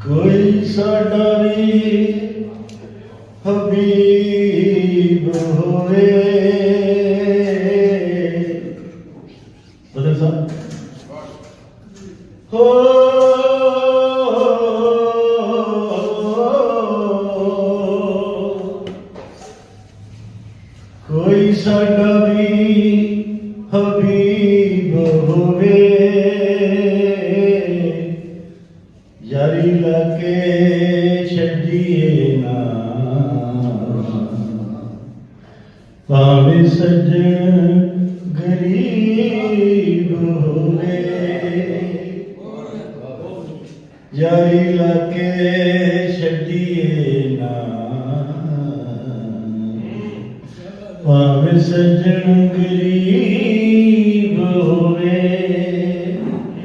कोई सा कभी हबीब हो सा हबीब होवे जरी लगे छड़िए ना पावे सजन गरीब होवे जरी लगे छड़िए ना पावे सजन गरीब